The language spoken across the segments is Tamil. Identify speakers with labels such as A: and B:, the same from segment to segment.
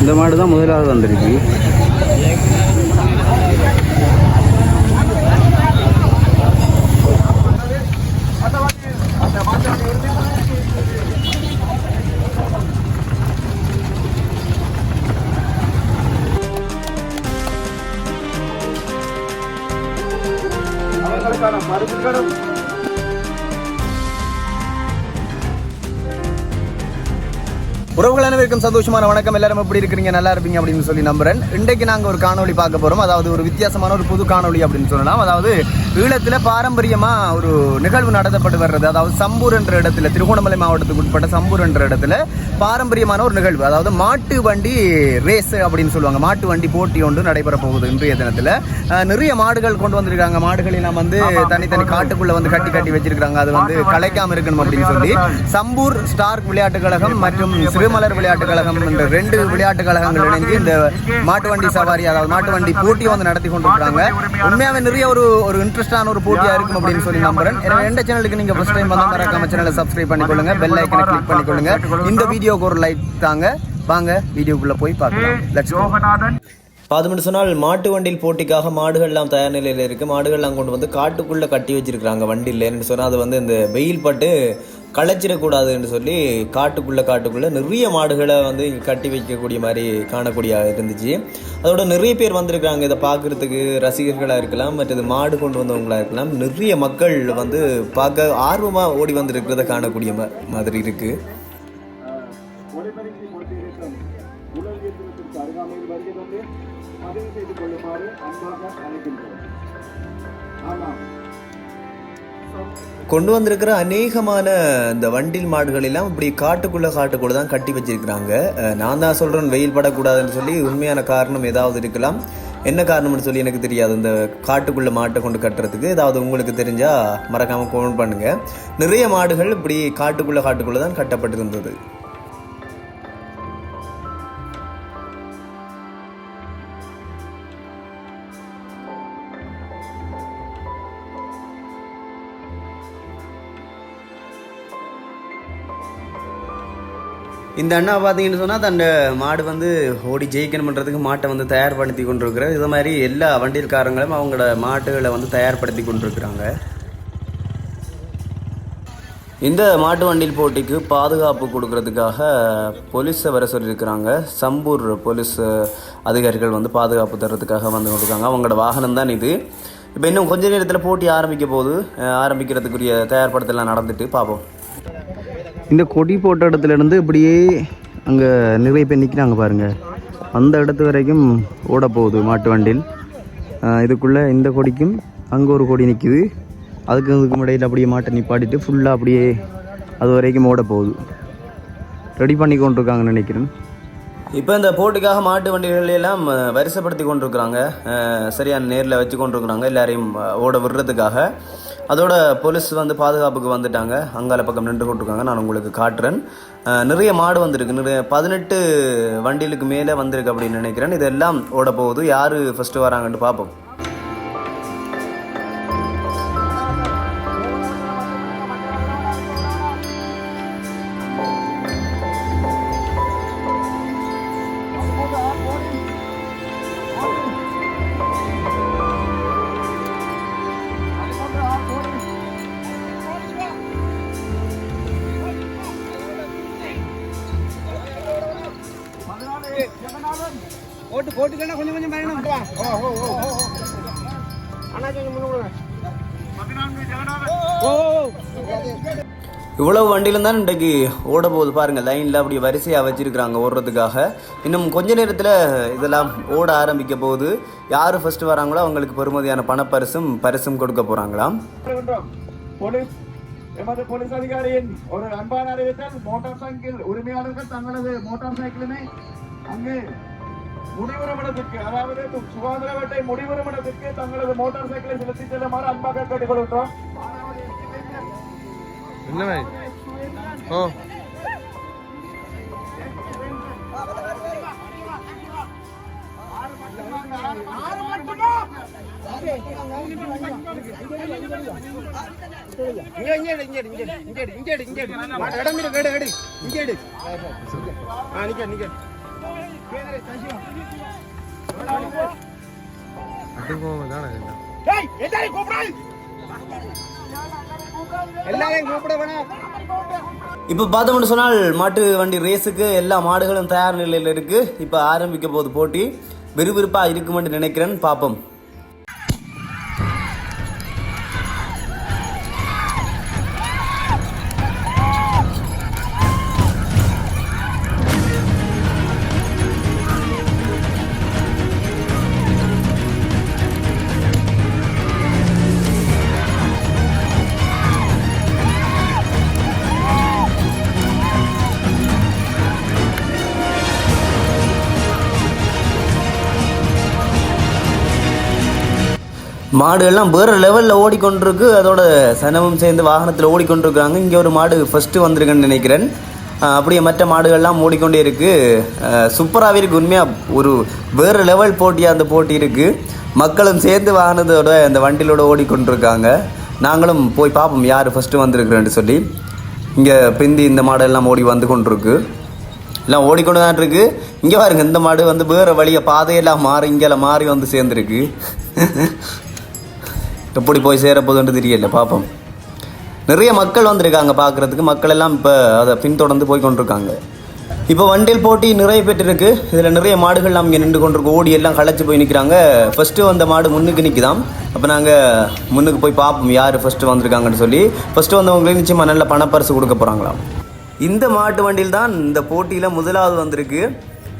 A: இந்த மாடு தான் முதலாவது வந்திருக்கு. உறவுகள் அனைவருக்கும் சந்தோஷமான வணக்கம். எல்லாரும் எப்படி இருக்கிறீங்க? நல்லா இருப்பீங்க அப்படின்னு சொல்லி நம்புறேன். இன்றைக்கு நாங்கள் ஒரு காணொளி பார்க்க போறோம். அதாவது ஒரு வித்தியாசமான ஒரு புது காணொளி அப்படின்னு சொல்லலாம். அதாவது ஈழத்தில் பாரம்பரியமா ஒரு நிகழ்வு நடத்தப்பட்டு வர்றது. அதாவது சம்பூர் என்ற இடத்துல திருகோணமலை மாவட்டத்துக்கு உட்பட்ட சம்பூர் என்ற இடத்துல பாரம்பரியமான ஒரு நிகழ்வு. அதாவது மாட்டு வண்டி ரேஸ் அப்படின்னு சொல்லுவாங்க. மாட்டு வண்டி போட்டி ஒன்று நடைபெற போகுது இன்றைய தினத்தில். நிறைய மாடுகள் கொண்டு வந்திருக்காங்க. மாடுகள் எல்லாம் வந்து தனித்தனி காட்டுக்குள்ள வந்து கட்டி கட்டி வச்சிருக்காங்க. அது வந்து கலைக்காம இருக்கணும் அப்படின்னு சொல்லி சம்பூர் ஸ்டார்க் விளையாட்டுக் கழகம் மற்றும் திருமலர் விளையாட்டுக் கழகம் என்ற ரெண்டு விளையாட்டுக் கழகங்கள் இணைந்து இந்த மாட்டு வண்டி சவாரி அதாவது மாட்டு வண்டி போட்டி வந்து நடத்தி கொண்டிருக்காங்க உண்மையாவே நிறைய ஒரு ஒரு இன்ட்ரெஸ்டான ஒரு போட்டியா இருக்கும் அப்படின்னு சொல்லி நம்புறேன். எனவே எந்த சேனலுக்கு நீங்க ஃபஸ்ட் டைம் வந்தால் மறக்காம சேனலை சப்ஸ்கிரைப் பண்ணிக்கொள்ளுங்க. பெல் ஐக்கனை கிளிக் பண்ணிக்கொள்ளுங்க. இந்த வீடியோக்கு ஒரு லைக் தாங்க. வாங்க வீடியோக்குள்ள போய் பார்க்கலாம். லட்சுமி
B: யோகநாதன்
C: சொன்னால் மாட்டு வண்டியில் போட்டிக்காக மாடுகள்லாம் தயார் நிலையில் இருக்குது மாடுகள்லாம் கொண்டு வந்து காட்டுக்குள்ளே கட்டி வச்சிருக்காங்க வண்டியில் என்று சொன்னால் அது வந்து இந்த வெயில் பட்டு களைச்சிடக்கூடாதுன்னு சொல்லி காட்டுக்குள்ளே காட்டுக்குள்ளே நிறைய மாடுகளை வந்து இங்கே கட்டி வைக்கக்கூடிய மாதிரி காணக்கூடிய இருந்துச்சு. அதோட நிறைய பேர் வந்திருக்காங்க இதை பார்க்குறதுக்கு ரசிகர்களாக இருக்கலாம் மற்றது மாடு கொண்டு வந்தவங்களாக இருக்கலாம். நிறைய மக்கள் வந்து பார்க்க ஆர்வமாக ஓடி வந்திருக்கிறத காணக்கூடிய மாதிரி இருக்குது கொண்டு வந்திருக்கிற அநேகமான இந்த வண்டில் மாடுகள் எல்லாம் இப்படி காட்டுக்குள்ள காட்டுக்குள்ள தான் கட்டி வச்சிருக்கிறாங்க. நான் தான் சொல்றேன் வெயில் படக்கூடாதுன்னு சொல்லி உண்மையான காரணம் ஏதாவது இருக்கலாம். என்ன காரணம்னு சொல்லி எனக்கு தெரியாது. இந்த காட்டுக்குள்ள மாட்டை கொண்டு கட்டுறதுக்கு ஏதாவது உங்களுக்கு தெரிஞ்சா மறக்காம ஃபோன் பண்ணுங்க. நிறைய மாடுகள் இப்படி காட்டுக்குள்ள காட்டுக்குள்ள தான் கட்டப்பட்டிருந்தது.
A: இந்த அண்ணா பார்த்தீங்கன்னு சொன்னால் அந்த மாடு வந்து ஓடி ஜெயிக்கணுன்றதுக்கு மாட்டை வந்து தயார்படுத்தி கொண்டிருக்கிறார். இது மாதிரி எல்லா வண்டியல்காரங்களும் அவங்களோட மாட்டுகளை வந்து தயார்படுத்தி கொண்டிருக்கிறாங்க. இந்த மாட்டு வண்டியில் போட்டிக்கு பாதுகாப்பு கொடுக்கறதுக்காக போலீஸை வர சொல்லியிருக்கிறாங்க. சம்பூர் போலீஸ் அதிகாரிகள் வந்து பாதுகாப்பு தர்றதுக்காக வந்து கொண்டிருக்காங்க. அவங்களோட வாகனம் தான் இது. இப்போ இன்னும் கொஞ்ச நேரத்தில் போட்டி ஆரம்பிக்க போகுது. ஆரம்பிக்கிறதுக்குரிய தயார்படுத்தலாம் நடந்துட்டு பார்ப்போம் இந்த கொடி போட்ட இடத்துல இருந்து இப்படியே அங்கே நிறைய பேர் நிற்கிறாங்க பாருங்கள் அந்த இடத்து வரைக்கும் ஓட போகுது மாட்டு வண்டியில். இதுக்குள்ளே இந்த கொடிக்கும் அங்கே ஒரு கொடி நிற்குது அதுக்கு இதுக்கும் இடையில் அப்படியே மாட்டை நிப்பாட்டிட்டு ஃபுல்லாக அப்படியே அது வரைக்கும் ஓட போகுது. ரெடி பண்ணி கொண்டிருக்காங்கன்னு நினைக்கிறேன். இப்போ இந்த போட்டிக்காக மாட்டு வண்டிகள் எல்லாம் வரிசைப்படுத்தி கொண்டிருக்கிறாங்க. சரியான நேரில் வச்சு கொண்டிருக்கிறாங்க. எல்லாரையும் ஓட விடுறதுக்காக. அதோட போலீஸ் வந்து பாதுகாப்புக்கு வந்துட்டாங்க. அங்கால பக்கம் நின்று கொண்டிருக்காங்க நான் உங்களுக்கு காட்டுறேன். நிறைய மாடு வந்திருக்கு. நிறைய பதினெட்டு வண்டிகளுக்கு மேலே வந்திருக்கு அப்படின்னு நினைக்கிறேன். இதெல்லாம் ஓட போகுது. யார் ஃபஸ்ட்டு வராங்கன்ட்டு பார்ப்போம்.
B: போட்டுக்கணும் கொஞ்சம் கொஞ்சம் பயணம் ஓ ஓ ஓ ஓ. அண்ணா கொஞ்சம் முன்ன ஓ
C: இவ்வளவு வண்டியிலும் தான் இன்றைக்கு ஓட போகுது பாருங்க லைனில் அப்படி வரிசையாக வச்சிருக்கிறாங்க ஓடுறதுக்காக. இன்னும் கொஞ்ச நேரத்தில் இதெல்லாம் ஓட ஆரம்பிக்க போகுது. யார் ஃபர்ஸ்ட் வராங்களோ அவங்களுக்கு பெறுமதியான பணப்பரிசும் பரிசும் கொடுக்க போகிறாங்களாம்
B: எமது போலீஸ் அதிகாரியின் ஒரு அன்பான அறிவித்தல் மோட்டார் சைக்கிள் உரிமையாளர்கள் தங்களது மோட்டார் சைக்கிளினை அங்கு முடிவுறுமிடத்திற்கு அதாவது சுகாதார வேட்டை முடிவுறுமிடத்திற்கு தங்களது மோட்டார் சைக்கிளை செலுத்தி செல்லுமாறு அன்பாக கேட்டுக்கொள்கின்றோம்
D: இங்க இங்க எடு, இங்க இங்க இங்க இங்க
A: இப்போ பார்த்தோம்னு சொன்னால் மாட்டு வண்டி ரேஸுக்கு எல்லா மாடுகளும் தயார் நிலையில் இருக்குது இப்போ ஆரம்பிக்க போகுது போட்டி. விறுவிறுப்பாக இருக்குமென்று நினைக்கிறேன். பார்ப்போம். மாடுகள்லாம் வேறு லெவலில் ஓடிக்கொண்டிருக்கு. அதோட சனமும் சேர்ந்து வாகனத்தில் ஓடிக்கொண்டிருக்காங்க. இங்கே ஒரு மாடு ஃபஸ்ட்டு வந்திருக்குன்னு நினைக்கிறேன். அப்படியே மற்ற மாடுகள்லாம் ஓடிக்கொண்டே இருக்குது சூப்பராகவே இருக்குது உண்மையாக ஒரு வேறு லெவல் போட்டியாக அந்த போட்டி இருக்குது மக்களும் சேர்ந்து வாகனத்தோட அந்த வண்டியிலோட ஓடிக்கொண்டிருக்காங்க. நாங்களும் போய் பார்ப்போம் யார் ஃபஸ்ட்டு வந்திருக்குறேன்னு சொல்லி. இங்கே பிந்தி இந்த மாடெல்லாம் ஓடி வந்து கொண்டிருக்கு. எல்லாம் ஓடிக்கொண்டு தான் இருக்கு. இங்கே பாருங்க இந்த மாடு வந்து வேறு வழியை பாதையெல்லாம் மாறி இங்கெல்லாம் மாறி வந்து சேர்ந்துருக்கு. எப்படி போய் சேரப்போகுதுன்னு தெரியல பார்ப்போம் நிறைய மக்கள் வந்திருக்காங்க பார்க்குறதுக்கு. மக்கள் எல்லாம் இப்போ அதை பின்தொடர்ந்து போய் கொண்டிருக்காங்க. இப்போ வண்டியில் போட்டி நிறைய பெற்றிருக்கு. இதில் நிறைய மாடுகள் இங்கே நின்று கொண்டிருக்கு. ஓடி எல்லாம் களைச்சி போய் நிற்கிறாங்க ஃபஸ்ட்டு வந்த மாடு முன்னுக்கு நிற்குதாம் அப்போ நாங்கள் முன்னுக்கு போய் பார்ப்போம் யார் ஃபஸ்ட்டு வந்திருக்காங்கன்னு சொல்லி. ஃபஸ்ட்டு வந்தவங்களுக்கு நிச்சயமாக நல்ல பணப்பரிசு கொடுக்க போகிறாங்களாம் இந்த மாட்டு வண்டியில் தான் இந்த போட்டியில் முதலாவது வந்திருக்கு.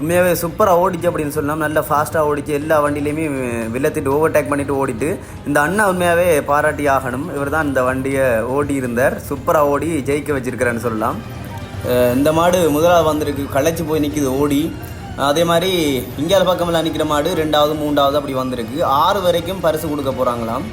A: உண்மையாகவே சூப்பராக ஓடிச்சு அப்படின்னு சொல்லலாம் நல்லா ஃபாஸ்ட்டாக ஓடிச்சு எல்லா வண்டியிலையுமே வில்லத்திட்டு ஓவர்டேக் பண்ணிட்டு ஓடிட்டு இந்த அண்ணா உண்மையாகவே பாராட்டி ஆகணும். இவர் தான் இந்த வண்டியை ஓடி இருந்தார் சூப்பராக ஓடி ஜெயிக்க வச்சிருக்கிறேன்னு சொல்லலாம். இந்த மாடு முதலாவது வந்திருக்கு. களைச்சி போய் நிற்கிது ஓடி. அதே மாதிரி இந்தியாவில் பக்கமெல்லாம் நிற்கிற மாடு ரெண்டாவது மூன்றாவது அப்படி வந்திருக்கு. ஆறு வரைக்கும் பரிசு கொடுக்க போகிறாங்களாம்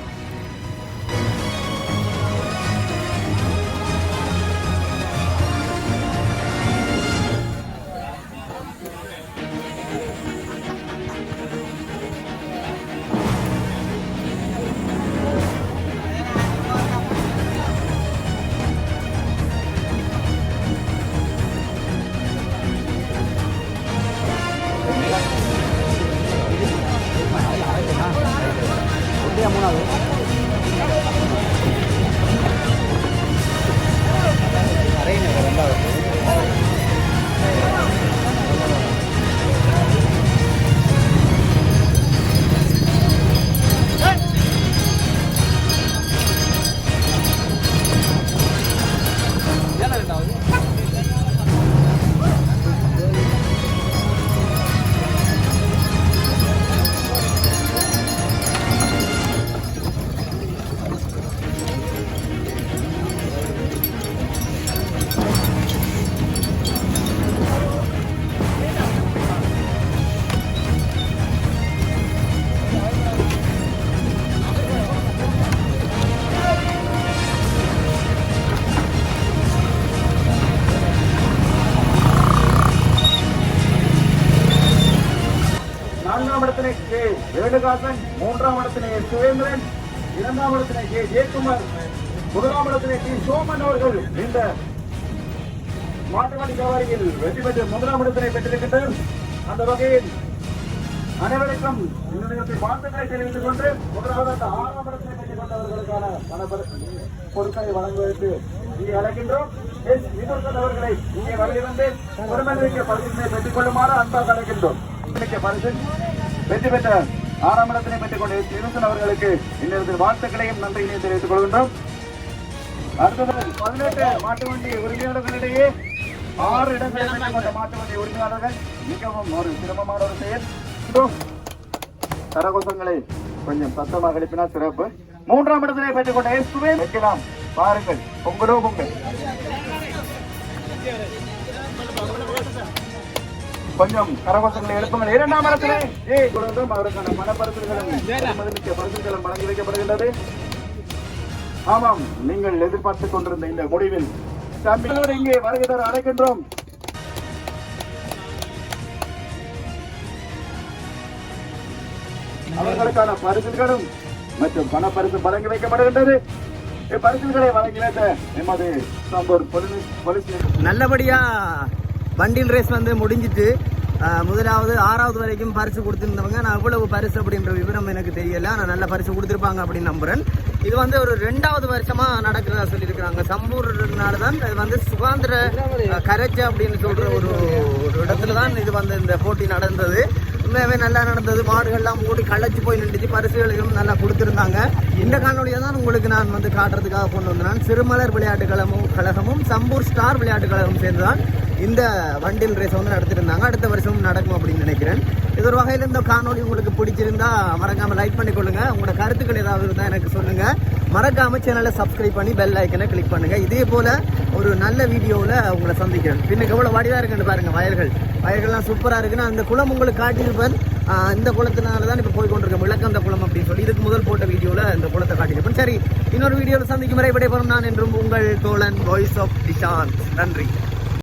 B: வேணுகாசன் மூன்றாம் இடத்திலே சுரேந்திரன் இரண்டாம் இடத்திலே கே. ஜெயக்குமார் முதலாம் இடத்திலே டி சோமன் அவர்கள் இந்த மாட்டுவண்டி சவாரியில் வெற்றி பெற்று முதலாம் இடத்தினை பெற்றிருக்கின்றனர். அந்த வகையில் அனைவருக்கும் இந்த நேரத்தில் வாழ்த்துக்களை தெரிவித்துக் கொண்டு முதலாவது ஆறாம் இடத்தை பெற்றுக் கொண்டவர்களுக்கான பண பொருட்களை வழங்குவதற்கு இங்கே அழைக்கின்றோம். எஸ். வினோதன் அவர்களை இங்கே வரவிருந்து பெருமதிமிக்க பரிசினை பெற்றுக் கொள்ளுமாறு அன்பாக அழைக்கின்றோம் பரிசு வெற்றி பெற்ற ஆறாம் இடத்தினை பெற்றுக் கொண்டு எஸ். அவர்களுக்கு இந்நேரத்தில் வாழ்த்துக்களையும் நன்றியினையும் தெரிவித்துக் கொள்கின்றோம். அடுத்தது பதினெட்டு மாட்டு வண்டி உரிமையாளர்களிடையே ஆறு இடங்களை பெற்றுக் கொண்ட மாட்டு வண்டி உரிமையாளர்கள் மிகவும் ஒரு சிரமமான ஒரு செயல். இதோ, கொஞ்சம் சத்தமாக எழுப்பினால் சிறப்பு. மூன்றாம் இடத்திலே பெற்றுக் கொண்ட எஸ்குவே வைக்கலாம். பாருங்கள் பொங்கலோ பொங்கல். கொஞ்சம் கரகோஷங்களை எழுப்புங்கள். இரண்டாம் இடத்திலே அவருக்கான மனப்பரிசுகளும் பரிசுகளும் வழங்கி வைக்கப்படுகின்றது. ஆமாம் நீங்கள் எதிர்பார்த்துக் கொண்டிருந்த இந்த முடிவில் தம்பிகளோடு இங்கே வருகை தர அழைக்கின்றோம். அவர்களுக்கான பரிசுகளும் மற்றும் பணப்பரிசு வழங்கி வைக்கப்படுகின்றது.
C: நல்லபடியா வண்டில் ரேஸ் வந்து முடிஞ்சிட்டு முதலாவது ஆறாவது வரைக்கும் பரிசு கொடுத்துருந்தவங்க. நான் எவ்வளவு பரிசு அப்படின்ற விவரம் எனக்கு தெரியல. ஆனால் நல்ல பரிசு கொடுத்துருப்பாங்க அப்படின்னு நம்புறேன். இது வந்து ஒரு ரெண்டாவது வருஷமா நடக்கிறதா சொல்லியிருக்கிறாங்க. சம்பூர் தான் இது வந்து சுகாந்திர ஆஹ், அப்படின்னு சொல்ற ஒரு ஒரு இடத்துல தான் இது வந்து இந்த போட்டி நடந்தது. உண்மையாகவே நல்லா நடந்தது. மாடுகள்லாம் ஓடி களைச்சு போய் நின்றுச்சு. பரிசுகளையும் நல்லா கொடுத்துருந்தாங்க. இந்த காணொலியை தான் உங்களுக்கு நான் வந்து காட்டுறதுக்காக கொண்டு வந்தேன். சிறுமலர் விளையாட்டு கழகமும் கழகமும் சம்பூர் ஸ்டார் விளையாட்டு கழகமும் சேர்ந்து தான் இந்த வண்டில் ரேஸ் வந்து நடத்திருந்தாங்க. அடுத்த வருஷமும் நடக்கும் அப்படின்னு நினைக்கிறேன். இது ஒரு வகையில் இந்த காணொலி உங்களுக்கு பிடிச்சிருந்தா மறக்காமல் லைக் பண்ணிக்கொள்ளுங்க உங்களோட கருத்துக்கள் ஏதாவது இருந்தால் எனக்கு சொல்லுங்க. மறக்காம சேனலை சப்ஸ்கிரைப் பண்ணி பெல் ஐக்கனை கிளிக் பண்ணுங்க. இதே போல ஒரு நல்ல வீடியோவில் உங்களை சந்திக்கிறேன். பின்னுக்கு எவ்வளோ வடிவாக இருக்குன்னு பாருங்க வயல்கள். வயல்கள்லாம் சூப்பராக இருக்குன்னு அந்த குளம் உங்களுக்கு காட்டியிருப்பேன் இந்த குளத்தினால தான் இப்போ போய் கொண்டிருக்கேன் விளக்கந்த குளம் அப்படின்னு சொல்லி இதுக்கு முதல் போட்ட வீடியோவில் இந்த குளத்தை காட்டியிருப்பேன் சரி இன்னொரு வீடியோவில் சந்திக்கும் வரை விடைபெறும் நான் என்றும் உங்கள் தோழன் வாய்ஸ் ஆஃப் டிஷான் நன்றி.